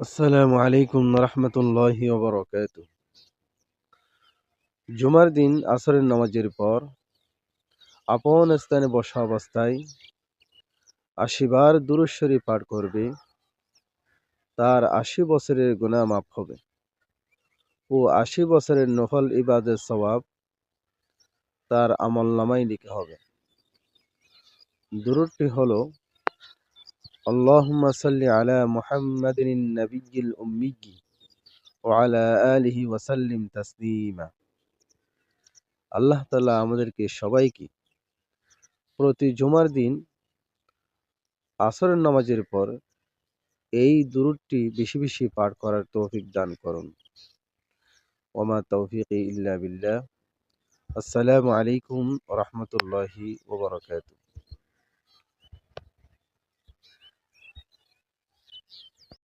আসসালামু আলাইকুম রহমতুল্লাহি ওবরকাত জুমার দিন আসরের নামাজের পর আপন স্থানে বসা অবস্থায় আশিবার দুরুশ্বরী পাঠ করবে, তার আশি বছরের গুণা মাফ হবে ও আশি বছরের নফল ইবাদের সবাব তার আমল নামাই লিখা হবে। দুরুদটি হলো আল্লাহুম্মা সাল্লি আলা মুহাম্মাদিন নবিয়্যিল উম্মিয়্যি ওয়ালা আলিহি ওয়াসাল্লিম তাসলিমা। আল্লাহ তাআলা আমাদেরকে সবাইকে প্রতি জুমার দিন আসরের নামাজের পর এই দুরুদটি বেশি বেশি পাঠ করার তৌফিক দান করুন। ওমা তৌফিক ইল্লা বিল্লাহ। আসসালামু আলাইকুম রহমতুল্লাহি ওবরাকাতু